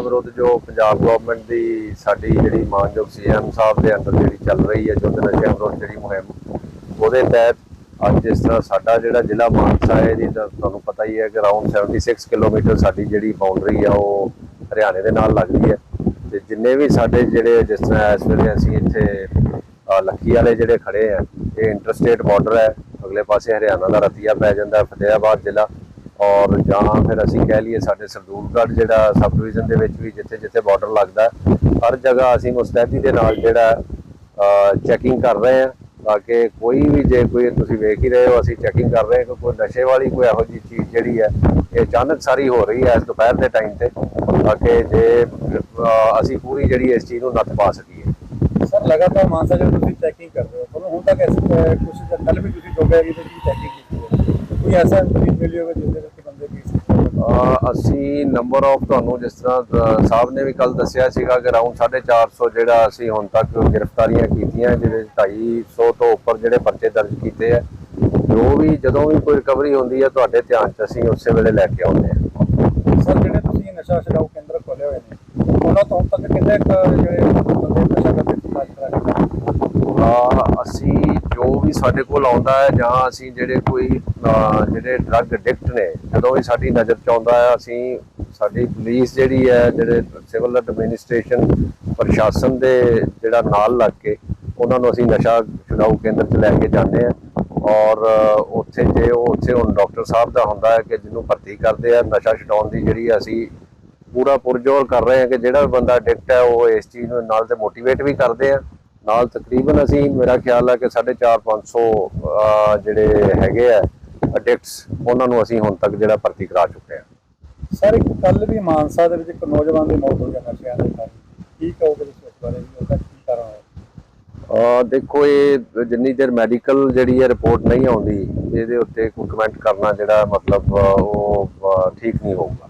ਵਿਰੁੱਧ ਜੋ ਪੰਜਾਬ ਗਵਰਨਮੈਂਟ ਦੀ ਸਾਡੀ ਜਿਹੜੀ ਮਾਨਯੋਗ ਸੀਐਮ ਸਾਹਿਬ ਦੇ ਅੰਦਰ ਜਿਹੜੀ ਚੱਲ ਰਹੀ ਹੈ ਜੋ ਨਸ਼ਿਆਂ ਵਿਰੁੱਧ ਜਿਹੜੀ ਮੁਹਿੰਮ ਉਹਦੇ ਤਹਿਤ ਅੱਜ ਜਿਸ ਤਰ੍ਹਾਂ ਸਾਡਾ ਜਿਹੜਾ ਜ਼ਿਲ੍ਹਾ ਮਾਨਸਾ ਹੈ ਇਹਦੀ ਤੁਹਾਨੂੰ ਪਤਾ ਹੀ ਹੈ ਕਿ ਅਰਾਊਂਡ 76 ਕਿਲੋਮੀਟਰ ਸਾਡੀ ਜਿਹੜੀ ਬਾਉਂਡਰੀ ਆ ਉਹ ਹਰਿਆਣੇ ਦੇ ਨਾਲ ਲੱਗਦੀ ਹੈ। ਤੇ ਜਿੰਨੇ ਵੀ ਸਾਡੇ ਜਿਹੜੇ ਜਿਸ ਤਰ੍ਹਾਂ ਇਸ ਵੇਲੇ ਅਸੀਂ ਇੱਥੇ ਅਹ, ਲੱਖੀ ਵਾਲੇ ਜਿਹੜੇ ਖੜੇ ਆ ਇਹ ਇੰਟਰਸਟੇਟ ਬਾਰਡਰ ਹੈ। ਅਗਲੇ ਪਾਸੇ ਹਰਿਆਣਾ ਦਾ ਰਤੀਆ ਪੈ ਜਾਂਦਾ ਹੈ, ਫਤਿਆਬਾਦ ਜ਼ਿਲ੍ਹਾ। ਔਰ ਜਾਂ ਫਿਰ ਅਸੀਂ ਕਹਿ ਲਈਏ ਸਾਡੇ ਸਰਦੂਲਗੜ੍ਹ ਜਿਹੜਾ ਸਬ ਡਿਵੀਜ਼ਨ ਦੇ ਵਿੱਚ ਵੀ ਜਿੱਥੇ ਜਿੱਥੇ ਬਾਰਡਰ ਲੱਗਦਾ, ਹਰ ਜਗ੍ਹਾ ਅਸੀਂ ਮੁਸਤੈਦੀ ਦੇ ਨਾਲ ਜਿਹੜਾ ਚੈਕਿੰਗ ਕਰ ਰਹੇ ਹਾਂ, ਤਾਂ ਕਿ ਕੋਈ ਵੀ ਜੇ ਕੋਈ ਤੁਸੀਂ ਵੇਖ ਹੀ ਰਹੇ ਹੋ, ਅਸੀਂ ਚੈਕਿੰਗ ਕਰ ਰਹੇ ਹਾਂ ਕਿ ਕੋਈ ਨਸ਼ੇ ਵਾਲੀ ਕੋਈ ਇਹੋ ਜਿਹੀ ਚੀਜ਼ ਜਿਹੜੀ ਹੈ, ਇਹ ਅਚਾਨਕ ਸਾਰੀ ਹੋ ਰਹੀ ਹੈ ਇਸ ਦੁਪਹਿਰ ਦੇ ਟਾਈਮ ਤੇ, ਤਾਂ ਕਿ ਜੇ ਅਸੀਂ ਪੂਰੀ ਜਿਹੜੀ ਇਸ ਚੀਜ਼ ਨੂੰ ਨੱਥ ਪਾ ਸਕੀਏ। ਸਰ, ਲਗਾਤਾਰ ਮਾਨਸਾ ਜਦੋਂ ਤੁਸੀਂ ਚੈਕਿੰਗ ਕਰ ਰਹੇ ਹੋ, ਤੁਹਾਨੂੰ ਹੁਣ ਤੱਕ ਐਸੀ ਕੱਲ ਵੀ ਤੁਸੀਂ ਜੋਗਿਆ ਕਿ ਤੁਸੀਂ ਚੈਕਿੰਗ ਕੀਤੀ ਹੈ। ਕੋਈ ਐਸਾ ਮਿਲਿਆ ਹੋਵੇ ਜਿਸ ਦੇ ਅਸੀਂ ਨੰਬਰ ਆਫ ਤੁਹਾਨੂੰ ਜਿਸ ਤਰ੍ਹਾਂ ਸਾਹਿਬ ਨੇ ਵੀ ਕੱਲ ਦੱਸਿਆ ਸੀਗਾ ਕਿ ਅਰਾਊਂਡ 450 ਜਿਹੜਾ ਅਸੀਂ ਹੁਣ ਤੱਕ ਗ੍ਰਿਫਤਾਰੀਆਂ ਕੀਤੀਆਂ, ਜਿਹਦੇ 'ਚ 250 ਤੋਂ ਉੱਪਰ ਜਿਹੜੇ ਪਰਚੇ ਦਰਜ ਕੀਤੇ ਆ, ਜੋ ਵੀ ਜਦੋਂ ਵੀ ਕੋਈ ਰਿਕਵਰੀ ਹੁੰਦੀ ਹੈ ਤੁਹਾਡੇ ਧਿਆਨ 'ਚ ਅਸੀਂ ਉਸੇ ਵੇਲੇ ਲੈ ਕੇ ਆਉਂਦੇ ਹਾਂ ਸਰ, ਜਿਹੜੇ ਤੁਸੀਂ ਨਸ਼ਾ ਛਡਾਊ ਕੇਂਦਰ ਖੋਲੇ ਹੋਏ ਨੇ, ਉਹਨਾਂ ਤੋਂ ਹੁਣ ਤੱਕ ਕਿੰਨੇ ਜਿਹੜੇ ਬੰਦੇ ਨਸ਼ਾ ਕਰਦੇ ਸੀ ਇਲਾਜ ਕਰਾ ਰਹੇ ਅਹ ਅਸੀਂ ਜੋ ਵੀ ਸਾਡੇ ਕੋਲ ਆਉਂਦਾ ਹੈ ਜਾਂ ਅਸੀਂ ਜਿਹੜੇ ਕੋਈ ਜਿਹੜੇ ਡਰੱਗ ਐਡਿਕਟ ਨੇ, ਜਦੋਂ ਵੀ ਸਾਡੀ ਨਜ਼ਰ ਚ ਆਉਂਦਾ ਹੈ, ਅਸੀਂ ਸਾਡੀ ਪੁਲਿਸ ਜਿਹੜੀ ਹੈ, ਜਿਹੜੇ ਸਿਵਲ ਐਡਮਿਨਿਸਟ੍ਰੇਸ਼ਨ ਪ੍ਰਸ਼ਾਸਨ ਦੇ ਜਿਹੜਾ ਨਾਲ ਲੱਗ ਕੇ ਉਹਨਾਂ ਨੂੰ ਅਸੀਂ ਨਸ਼ਾ ਛੁਡਾਊ ਕੇਂਦਰ 'ਚ ਲੈ ਕੇ ਜਾਂਦੇ ਆ ਔਰ ਉੱਥੇ ਜੇ ਉਹ, ਉੱਥੇ ਹੁਣ ਡਾਕਟਰ ਸਾਹਿਬ ਦਾ ਹੁੰਦਾ ਹੈ ਕਿ ਜਿਹਨੂੰ ਭਰਤੀ ਕਰਦੇ ਆ, ਨਸ਼ਾ ਛਡਾਉਣ ਦੀ ਜਿਹੜੀ ਅਸੀਂ ਪੂਰਾ ਪੁਰਜੋਰ ਕਰ ਰਹੇ ਹਾਂ ਕਿ ਜਿਹੜਾ ਵੀ ਬੰਦਾ ਐਡਿਕਟ ਹੈ, ਉਹ ਇਸ ਚੀਜ਼ ਨੂੰ ਨਾਲ ਤੇ ਮੋਟੀਵੇਟ ਵੀ ਕਰਦੇ ਆ। ਨਾਲ ਤਕਰੀਬਨ ਅਸੀਂ ਮੇਰਾ ਖਿਆਲ ਹੈ ਕਿ 4.5 500 ਅਹ, ਜਿਹੜੇ ਹੈਗੇ ਆ ਐਡਿਕਟਸ ਉਹਨਾਂ ਨੂੰ ਅਸੀਂ ਹੁਣ ਤੱਕ ਜਿਹੜਾ ਭਰਤੀ ਕਰਾ ਚੁੱਕੇ ਆ। ਸਰ ਇੱਕ ਕੱਲ ਵੀ ਮਾਨਸਾ ਦੇ ਵਿੱਚ ਇੱਕ ਨੌਜਵਾਨ ਦੀ ਮੌਤ ਹੋ ਗਈ ਨਸ਼ਿਆਂ ਦੇ ਕਾਰਨ ਕੀ ਕਹੋਗੇ ਤੁਸੀਂ ਇਸ ਬਾਰੇ ਵੀ ਉਹਦਾ ਕੀ ਕਾਰਨ ਹੋਇਆ? ਅਹ, ਦੇਖੋ ਇਹ ਜਿੰਨੀ ਦੇਰ ਮੈਡੀਕਲ ਜਿਹੜੀ ਹੈ ਰਿਪੋਰਟ ਨਹੀਂ ਆਉਂਦੀ ਇਹਦੇ ਉੱਤੇ ਕੋਈ ਕਮੈਂਟ ਕਰਨਾ ਜਿਹੜਾ ਮਤਲਬ ਉਹ ਠੀਕ ਨਹੀਂ ਹੋਊਗਾ।